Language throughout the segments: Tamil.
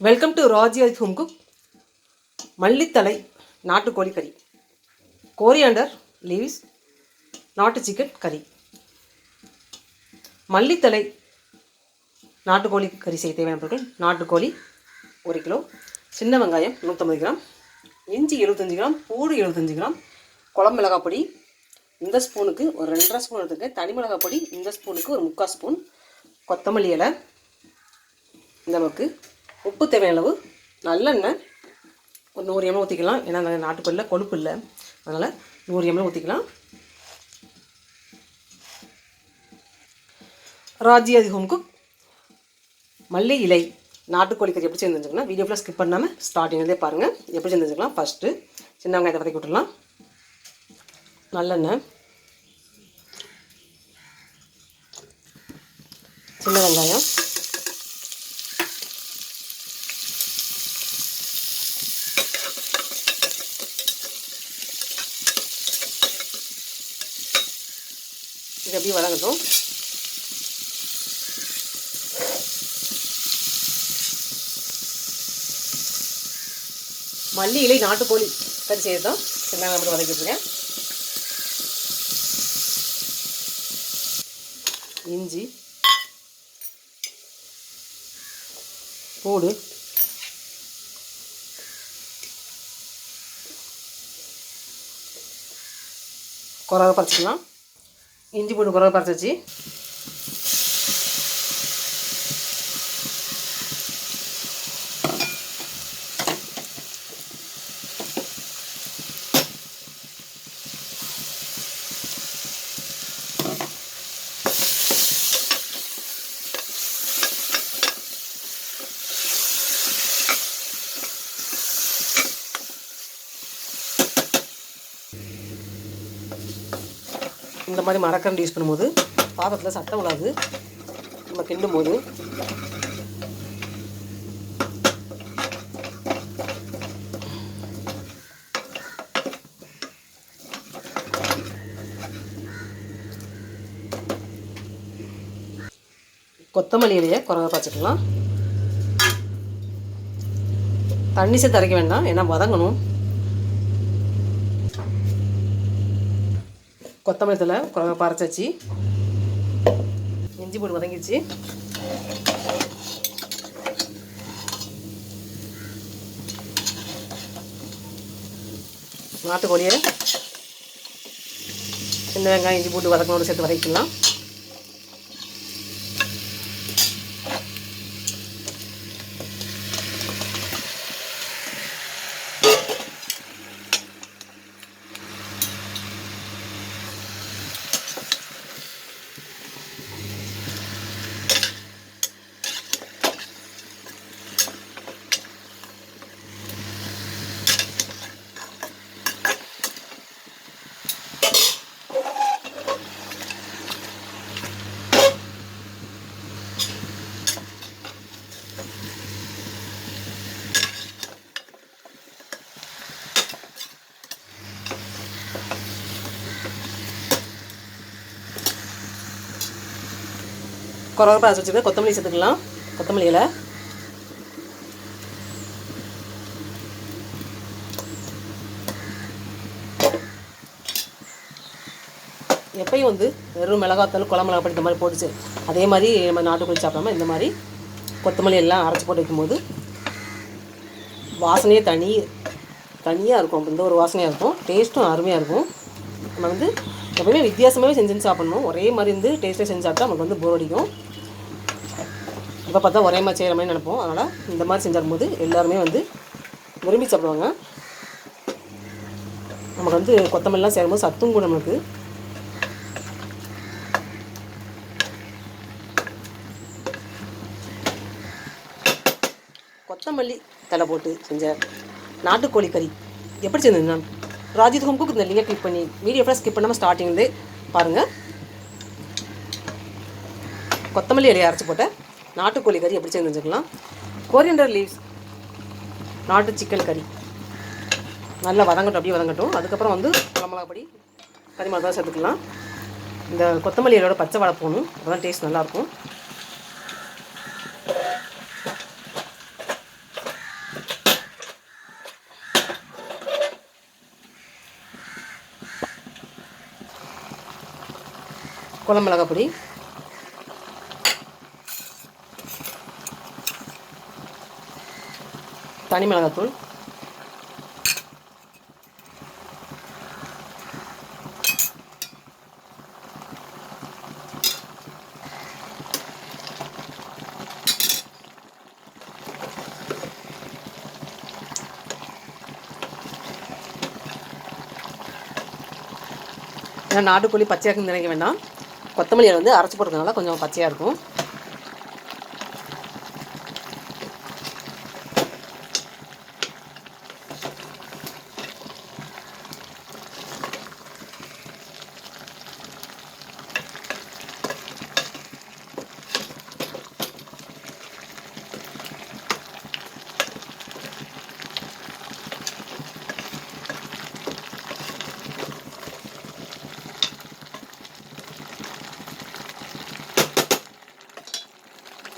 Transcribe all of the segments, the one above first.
வெல்கம் டு ராஜி அத் ஹோம் குக் மல்லித்தலை நாட்டுக்கோழி கறி. கோரியாண்டர் லீவ்ஸ் நாட்டு சிக்கன் கறி. மல்லித்தலை நாட்டுக்கோழி கறி செய்ய தேவையான பொருட்கள் நாட்டுக்கோழி ஒரு கிலோ சின்ன வெங்காயம் நூற்றம்பது கிராம் இஞ்சி எழுபத்தஞ்சு கிராம் பூடு எழுபத்தஞ்சு கிராம் குழம்பு மிளகாய் பொடி இந்த ஸ்பூனுக்கு ஒரு ரெண்டரை ஸ்பூன் எடுத்துக்க தனி மிளகாய் பொடி இந்த ஸ்பூனுக்கு ஒரு முக்கால் ஸ்பூன் கொத்தமல்லி இலை இந்த அளவுக்கு உப்பு தேவையான அளவு நல்லெண்ணெய் ஒரு நூறு எம்எல் ஊற்றிக்கலாம் ஏன்னா அந்த நாட்டுக்கோழியில் கொழுப்பு இல்லை. அதனால் நூறு எம்எல் ஊற்றிக்கலாம் ராஜி அது ஹோம் குக் மல்லி இலை நாட்டுக்கோழி கறி எப்படி செஞ்சுக்கலாம் வீடியோ ஃபுல்லாக ஸ்கிப் பண்ணாமல் ஸ்டார்டிங்லேருந்தே பாருங்கள் எப்படி செஞ்சுருக்கலாம் ஃபஸ்ட்டு சின்ன வெங்காயத்தை வதக்கி விட்டுடலாம். நல்லெண்ணெய். சின்ன வெங்காயம். இது அப்படியே வதங்கட்டும். மல்லி இலை நாட்டுக்கோழி கறி செய்து தான் சின்ன மட்டும் வதக்கிட்டுருக்கேன் இஞ்சி. பூடு குறவை பறிச்சிக்கலாம். இஞ்சி பூண்டு குறவை பறிச்சாச்சு வச்சு மாதிரி மரக்கரண்டு யூஸ் பண்ணும்போது பாத்திரத்தில் சத்தம் விழாது நம்ம கிண்டும் போது கொத்தமல்லி இலையை குறவை பச்சுக்கலாம் தண்ணி சேர்த்து அரைக்க வேண்டாம் ஏன்னா வதங்கணும். கொத்தமல்லி தலை குழம்பு பறச்சாச்சு. இஞ்சி போட்டு வதங்கிச்சு நாட்டுக்கோழியை சின்ன வெங்காயம் இஞ்சி போட்டு வதக்கணோடு சேர்த்து வதக்கிக்கலாம் குறவரப்பாக அரைச்சி வச்சுருக்க கொத்தமல்லி சேர்த்துக்கலாம். கொத்தமல்லி இலை. எப்பயும் வந்து வெறும் மிளகாத்தாலும் குழம்பு மிளகா இந்த மாதிரி போட்டுச்சு. அதே மாதிரி நம்ம நாட்டுக்குழி சாப்பிடாம இந்த மாதிரி கொத்தமல்லி எல்லாம் அரைச்சி போட்டு வைக்கும்போது வாசனையே தனி தனியாக இருக்கும். இந்த ஒரு வாசனையாக இருக்கும். டேஸ்ட்டும் அருமையாக இருக்கும். நம்ம வந்து எப்பவுமே வித்தியாசமாகவே செஞ்சு சாப்பிட்ணும். ஒரே மாதிரி இருந்து டேஸ்ட்டாக செஞ்சு சாப்பிட்டா நமக்கு வந்து போர் அடிக்கும். இப்போ பார்த்தா ஒரே மாதிரி செய்கிற மாதிரி நினைப்போம். அதனால் இந்த மாதிரி செஞ்சாலும் போது எல்லாருமே வந்து விரும்பி சாப்பிடுவாங்க. நமக்கு வந்து கொத்தமல்லாம் சேரும்போது சத்தும் கூட நமக்கு. கொத்தமல்லி தலை போட்டு செஞ்ச நாட்டுக்கோழி கறி. எப்படி செஞ்சது நான் ராஜித் ஹோம் குக் இந்த லிங்கை கிளிக் பண்ணி வீடியோ ஃபுல்லாக ஸ்கிப் பண்ணாமல் ஸ்டார்டிங்லேருந்து பாருங்கள் கொத்தமல்லி இலையை அரைச்சி போட்டேன் நாட்டுக்கோழி கறி எப்படி சேர்ந்து வச்சுக்கலாம். கொரியண்டர் லீவ்ஸ் நாட்டு சிக்கன் கறி நல்லா வதங்கட்டும் அப்படியே வதங்கட்டும். அதுக்கப்புறம் வந்து குளமிளகாப்படி கரிமளா மிளகா சேர்த்துக்கலாம். இந்த கொத்தமல்லி இலையோட பச்சை வாழை போகணும் அப்போ தான் டேஸ்ட் நல்லாயிருக்கும் குளமிளகாப்பொடி தனி மிளகாத்தூள். ஏன்னா நாட்டுக்கோழி பச்சையாக நினைக்க வேண்டாம். கொத்தமல்லி வந்து அரைச்சி போடுறதுனால கொஞ்சம் பச்சையாக இருக்கும்.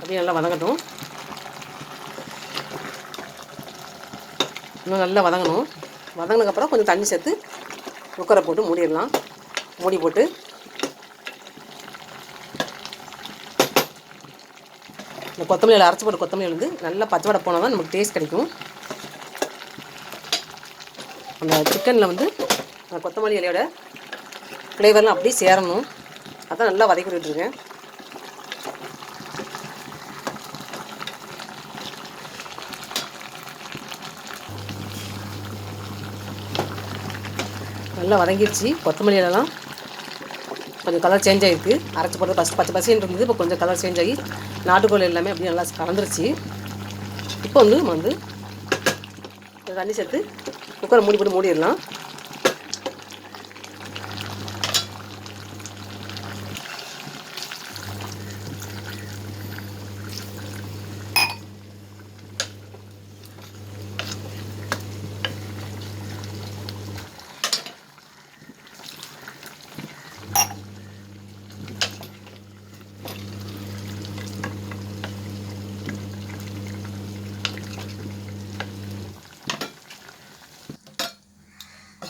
அப்படியே நல்லா வதங்கட்டும். இன்னும் நல்லா வதங்கணும். வதங்கினதுக்கப்புறம் கொஞ்சம் தண்ணி சேர்த்து குக்கரை போட்டு மூடிடலாம். மூடி போட்டு. இந்த கொத்தமல்லியில் அரைச்சி போட்டு கொத்தமல்லி வந்து நல்லா பச்சை வடை போனால் தான் நமக்கு டேஸ்ட் கிடைக்கும். அந்த சிக்கனில் வந்து அந்த கொத்தமல்லி இலையோட ஃப்ளேவர்லாம் அப்படியே சேரணும். அதான் நல்லா வதக்கி விட்டுருக்கேன் நல்லா வதங்கிடுச்சு கொத்தமல்லி கொஞ்சம் கலர் சேஞ்ச் ஆகிருக்கு அரைச்சி போட்டு ஃபஸ்ட் பச்சை பசின்னு இருந்தது. இப்போ கொஞ்சம் கலர் சேஞ்ச் ஆகி நாட்டுக்கோழி எல்லாமே அப்படியே நல்லா கலந்துருச்சு. இப்போ வந்து நம்ம வந்து தண்ணி சேர்த்து குக்கரை மூடி போட்டு மூடிடலாம்.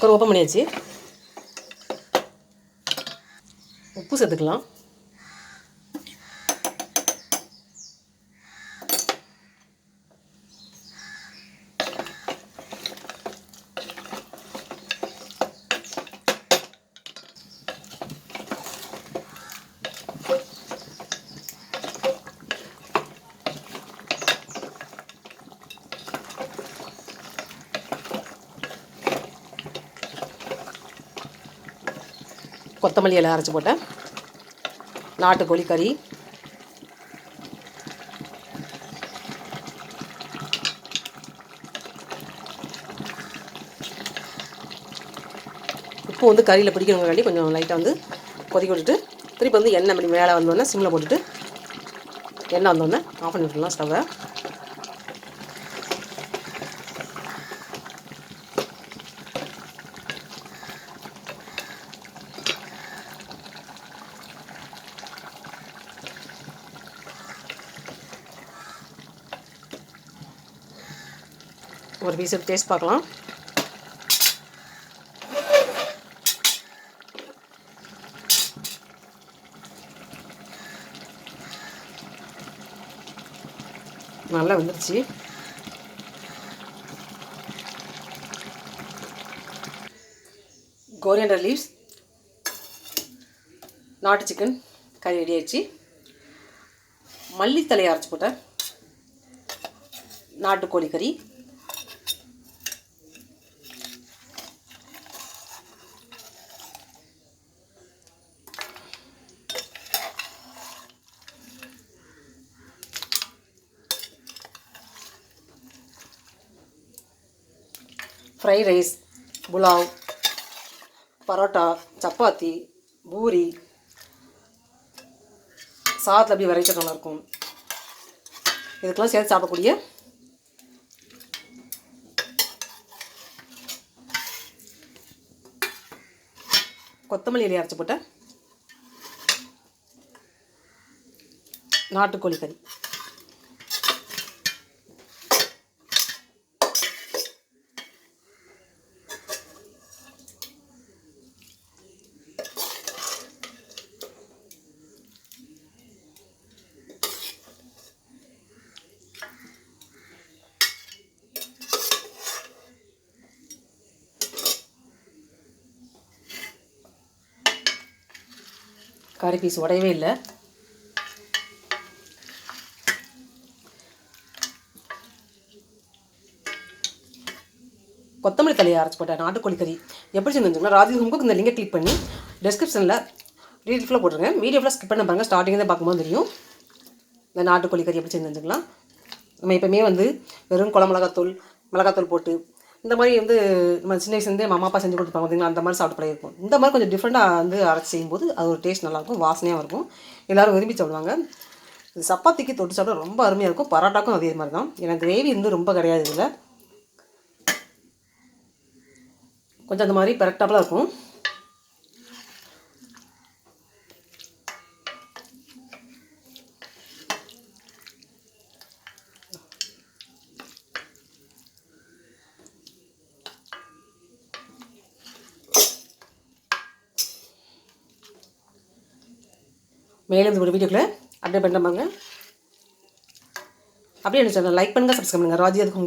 குக்கர் ஓப்பன் பண்ணியாச்சு. உப்பு சேர்த்துக்கலாம். கொத்தமல்லி இலை அரைச்சி போட்டேன். நாட்டுக்கோழி கறி. உப்பு வந்து கறியில் பிடிக்கணுங்காண்டி கொஞ்சம் லைட்டாக வந்து கொதிக்க விட்டுட்டு திருப்பி வந்து எண்ணெய் அப்படி மேலே வந்தோடனே சிம்மில் போட்டுட்டு எண்ணெய் வந்தோடனே ஆஃப் பண்ணி விட்டுலாம் ஸ்டவ்வை ஒரு பீஸ் டேஸ்ட் பார்க்கலாம். நல்லா வந்துருச்சு. கோரியண்டர் லீவ்ஸ் நாட்டு சிக்கன் கறி ரெடி ஆயிடுச்சு. மல்லித்தலையை அரைச்சி போட்டேன். நாட்டுக்கோழி கறி. ஃப்ரைட் ரைஸ் புலாவ் பரோட்டா சப்பாத்தி பூரி சாதத்தில் அப்படி வெரைட்டி நல்லாயிருக்கும். இதுக்கெல்லாம் சேர்த்து சாப்பிடக்கூடிய கொத்தமல்லி இலையை அரைச்சி போட்ட நாட்டுக்கோழி கறி. கறி பீஸ் உடையவே இல்லை. கொத்தமல்லி தலையை அரைச்சி போட்டேன் நாட்டுக்கோழி கறி. எப்படி செஞ்சுங்கன்னா ராஜி ஹோம்க்கு இந்த லிங்கை கிளிக் பண்ணி டிஸ்கிரிப்ஷனில் டீட்டெயில் ஃபுல்லாக போட்டுருங்க வீடியோ ஃபுல்லாக ஸ்கிப் பண்ண பாருங்கள் ஸ்டார்டிங் தான் பார்க்கும்போது தெரியும். இந்த நாட்டுக்கோழி கறி எப்படி செஞ்சுக்கலாம் நம்ம எப்போவுமே வந்து வெறும் குளமிளகாத்தூள் மிளகாத்தூள் மிளகாத்தூள் போட்டு இந்த மாதிரி வந்து நம்ம சின்ன வயசுலேருந்தே நம்ம அப்பா செஞ்சு கொடுத்துப்பாங்க பார்த்தீங்களா அந்த மாதிரி சாப்பிட்டு பழகிருக்கும் இந்த மாதிரி கொஞ்சம் டிஃப்ரெண்ட்டாக வந்து அரைச்சி செய்யும்போது அது ஒரு டேஸ்ட் நல்லாயிருக்கும் வாசனையாகவும் இருக்கும். எல்லோரும் விரும்பி சாப்பிடுவாங்க. இது சப்பாத்திக்கு தொட்டு சாப்பிட ரொம்ப அருமையாக இருக்கும். பரோட்டாக்கும் அதே மாதிரி தான். எனக்கு கிரேவி வந்து ரொம்ப கிடையாது இதில். கொஞ்சம் அந்த மாதிரி பெரக்டாப்பில் இருக்கும். மேலும் இந்த ஒரு வீடியோக்குள்ளே அப்டேட் பண்ணுறாங்க அப்படியே என்ன சேனல் லைக் பண்ணுங்கள் சப்ஸ்கிரைப் பண்ணுங்கள் ராஜி அதுக்கு